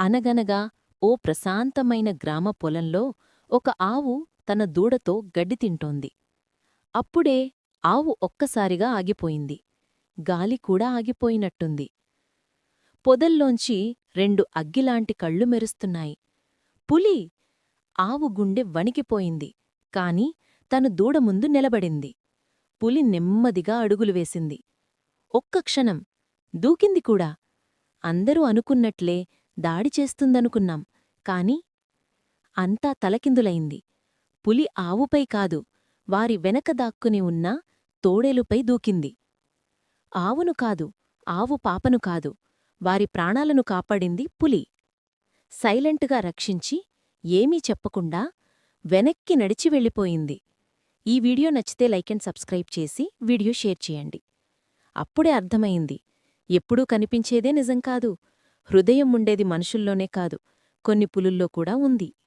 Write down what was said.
అనగనగా ఓ ప్రశాంతమైన గ్రామ పొలంలో ఒక ఆవు తన దూడతో గడ్డి తింటోంది. అప్పుడే ఆవు ఒక్కసారిగా ఆగిపోయింది. గాలి కూడా ఆగిపోయినట్టుంది. పొదల్లోంచి రెండు అగ్గిలాంటి కళ్ళు మెరుస్తున్నాయి. పులి ఆవు గుండె వణికిపోయింది. కాని తను దూడ ముందు నిలబడింది. పులి నెమ్మదిగా అడుగులు వేసింది. ఒక్క క్షణం. దూకింది కూడా. అందరూ అనుకున్నట్లే దాడి చేస్తుందనుకున్నాం. కాని అంతా తలకిందులైంది. పులి ఆవుపై కాదు వారి వెనక దాక్కుని ఉన్న తోడేలుపై దూకింది. ఆవును కాదు ఆవు పాపను కాదు వారి ప్రాణాలను కాపాడింది పులి. సైలెంటుగా రక్షించి ఏమీ చెప్పకుండా వెనక్కి నడిచి వెళ్ళిపోయింది. ఈ వీడియో నచ్చితే లైక్ అండ్ సబ్స్క్రైబ్ చేసి వీడియో షేర్ చేయండి. అప్పుడే అర్థమైంది ఎప్పుడూ కనిపించేదే నిజం కాదు. హృదయం ఉండేది మనుషుల్లోనే కాదు కొన్ని పులుల్లో కూడా ఉంది.